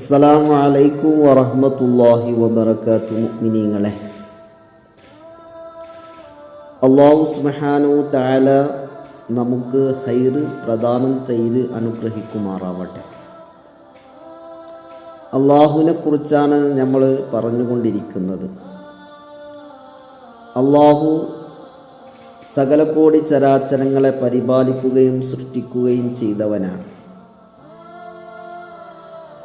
അസ്സലാമു അലൈക്കും വറഹ്മത്തുള്ളാഹി വബറകാത്തു മുഅ്മിനീങ്ങളെ. അള്ളാഹു സുബ്ഹാനഹു തആല നമുക്ക് ഹൈറ് പ്രദാനം ചെയ്ത് അനുഗ്രഹിക്കുമാറാവട്ടെ. അള്ളാഹുവിനെ കുറിച്ചാണ് നമ്മൾ പറഞ്ഞുകൊണ്ടിരിക്കുന്നത്. അള്ളാഹു സകല കോടി ചരാചരങ്ങളെ പരിപാലിക്കുകയും സൃഷ്ടിക്കുകയും ചെയ്തവനാണ്.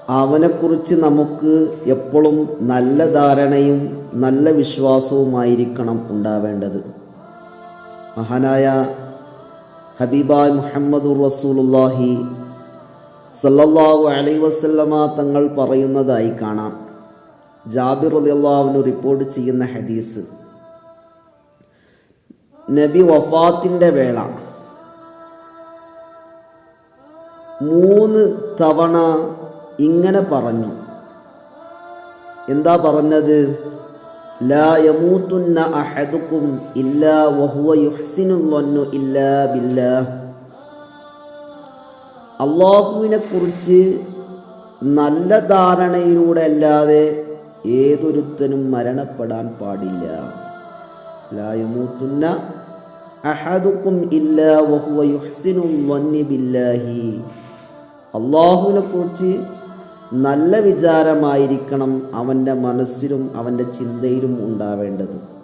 അവനെക്കുറിച്ച് നമുക്ക് എപ്പോഴും നല്ല ധാരണയും നല്ല വിശ്വാസവുമായിരിക്കണം ഉണ്ടാവേണ്ടത്. മഹാനായ ഹബീബായ് മുഹമ്മദുർ റസൂലുല്ലാഹി സല്ലല്ലാഹു അലൈ വസല്ലമ തങ്ങൾ പറയുന്നതായി കാണാം. ജാബിർ റളിയല്ലാഹുവിന് റിപ്പോർട്ട് ചെയ്യുന്ന ഹദീസ്. നബി വഫാത്തിന്റെ വേള. മൂന്ന് തവണ ഇങ്ങനെ പറഞ്ഞു. എന്താ പറഞ്ഞത്? ലാ യമൂത്തുന്ന അഹദുക്കും ഇല്ലാ വഹുവ യുഹ്സിനുല്ലന്നു ഇല്ലാ ബില്ലാഹ്. അള്ളാഹുവിനെ കുറിച്ച് നല്ല ധാരണയിലൂടെ അല്ലാതെ ഏതൊരുത്തനും മരണപ്പെടാൻ പാടില്ല. ലാ യമൂത്തുന്ന അഹദുക്കും ഇല്ലാ വഹുവ യുഹ്സിനുല്ലന്നി ബില്ലാഹി. അള്ളാഹുവിനെ കുറിച്ച് നല്ല വിചാരമായിരിക്കണം അവന്റെ മനസ്സിലും അവന്റെ ചിന്തയിലും ഉണ്ടാവേണ്ടത്.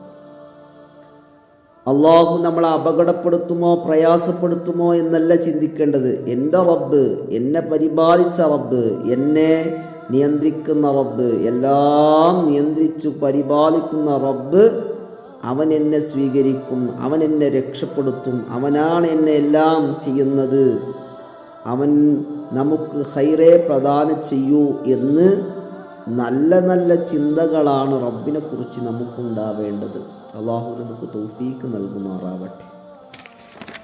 അള്ളാഹു നമ്മളെ അപകടപ്പെടുത്തുമോ പ്രയാസപ്പെടുത്തുമോ എന്നല്ല ചിന്തിക്കേണ്ടത്. എന്റെ റബ്ബ് എന്നെ പരിപാലിച്ച റബ്ബ് എന്നെ നിയന്ത്രിക്കുന്ന റബ്ബ് എല്ലാം നിയന്ത്രിച്ചു പരിപാലിക്കുന്ന റബ്ബ് അവൻ എന്നെ സ്വീകരിക്കും അവൻ എന്നെ രക്ഷപ്പെടുത്തും അവനാണ് എന്നെ എല്ലാം ചെയ്യുന്നത്. അവൻ നമുക്ക് ഹൈറെ പ്രദാനം ചെയ്യൂ എന്ന് നല്ല നല്ല ചിന്തകളാണ് റബ്ബിനെ കുറിച്ച് നമുക്കുണ്ടാവേണ്ടത്. അള്ളാഹു നമുക്ക് തോഫീക്ക് നൽകുമാറാവട്ടെ.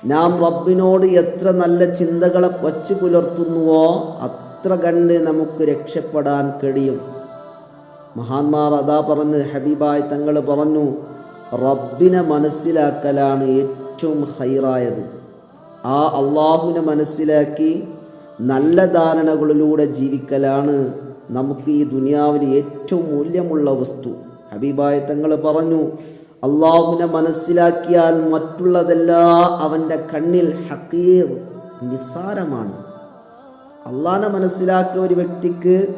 നാം റബ്ബിനോട് എത്ര നല്ല ചിന്തകളെ വച്ചു പുലർത്തുന്നുവോ അത്ര കണ്ട് നമുക്ക് രക്ഷപ്പെടാൻ കഴിയും. മഹാന്മാർ അതാ പറഞ്ഞ് ഹബീബായ് തങ്ങൾ പറഞ്ഞു റബ്ബിനെ മനസ്സിലാക്കലാണ് ഏറ്റവും ഹൈറായത് ആ അള്ളാഹുവിനെ മനസ്സിലാക്കി നല്ല ധാരണകളിലൂടെ ജീവിക്കലാണ് നമുക്ക് ഈ ദുനിയാവിന് ഏറ്റവും മൂല്യമുള്ള വസ്തു. ഹബീബായ തങ്ങൾ പറഞ്ഞു അള്ളാഹുവിനെ മനസ്സിലാക്കിയാൽ മറ്റുള്ളതെല്ലാം അവന്റെ കണ്ണിൽ ഹക്കീർ നിസ്സാരമാണ്. അള്ളാഹനെ മനസ്സിലാക്കിയ ഒരു വ്യക്തിക്ക്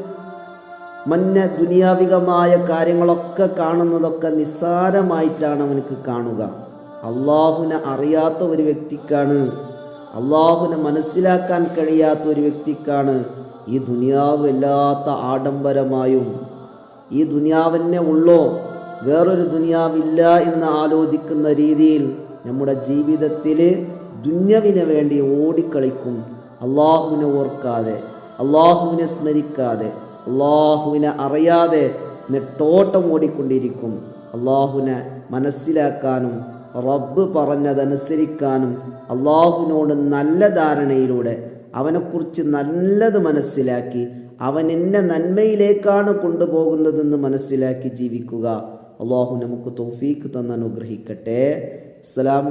മന്ന ദുനിയാവികമായ കാര്യങ്ങളൊക്കെ കാണുന്നതൊക്കെ നിസ്സാരമായിട്ടാണ് അവനക്ക് കാണുക. അള്ളാഹുവിനെ അറിയാത്ത ഒരു വ്യക്തിക്കാണ് അള്ളാഹുവിനെ മനസ്സിലാക്കാൻ കഴിയാത്ത ഒരു വ്യക്തിക്കാണ് ഈ ദുനിയാവ് വല്ലാത്ത ആഡംബരമായും ഈ ദുനിയാവന്നെ ഉള്ളോ വേറൊരു ദുനിയാവില്ല എന്ന് ആലോചിക്കുന്ന രീതിയിൽ നമ്മുടെ ജീവിതത്തിൽ ദുന്യവിന് വേണ്ടി ഓടിക്കളിക്കും. അള്ളാഹുവിനെ ഓർക്കാതെ അള്ളാഹുവിനെ സ്മരിക്കാതെ അള്ളാഹുവിനെ അറിയാതെ നെട്ടോട്ടം ഓടിക്കൊണ്ടിരിക്കും. അള്ളാഹുവിനെ മനസ്സിലാക്കാനും റബ്ബ് പറഞ്ഞതനുസരിക്കാനും അള്ളാഹുവിനോട് നല്ല ധാരണയിലൂടെ അവനെക്കുറിച്ച് നല്ലത് മനസ്സിലാക്കി അവൻ എന്നെ നന്മയിലേക്കാണ് കൊണ്ടുപോകുന്നതെന്ന് മനസ്സിലാക്കി ജീവിക്കുക. അള്ളാഹു നമുക്ക് തോഫീക്ക് തന്നനുഗ്രഹിക്കട്ടെ അസ്സലാമു